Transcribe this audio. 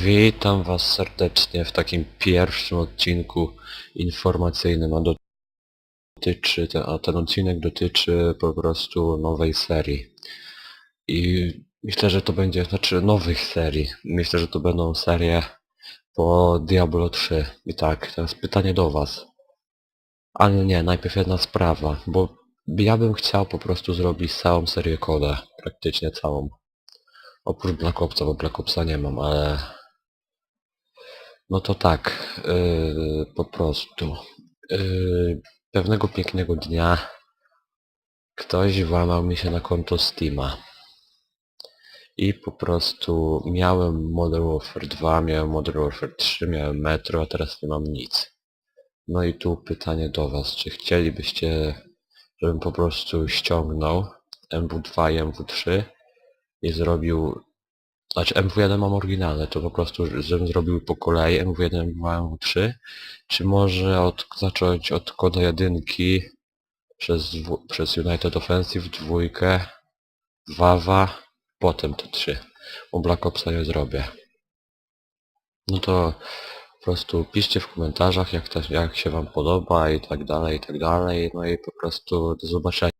Witam was serdecznie w takim pierwszym odcinku informacyjnym, a dotyczy, a ten odcinek dotyczy po prostu nowej serii. I myślę, że to będzie, znaczy nowych serii. Myślę, że to będą serie po Diablo 3. I tak, teraz pytanie do was. Ale nie, najpierw jedna sprawa, bo ja bym chciał po prostu zrobić całą serię koda, praktycznie całą. Oprócz Black Opsa, bo Black Opsa nie mam, ale... No to tak, yy, po prostu. Yy, pewnego pięknego dnia ktoś włamał mi się na konto Steama. I po prostu miałem Modern Warfare 2, miałem Modern Warfare 3, miałem Metro, a teraz nie mam nic. No i tu pytanie do was, czy chcielibyście, żebym po prostu ściągnął MW2 i MW3 i zrobił znaczy MW1 mam oryginalne, to po prostu żebym zrobił po kolei MW1, MW2, MW3, czy może od, zacząć od koda jedynki przez, przez United Offensive, dwójkę, Wawa, potem te trzy. Bo Black Opsa nie zrobię. No to po prostu piszcie w komentarzach jak, to, jak się wam podoba i tak dalej, i tak dalej. No i po prostu do zobaczenia.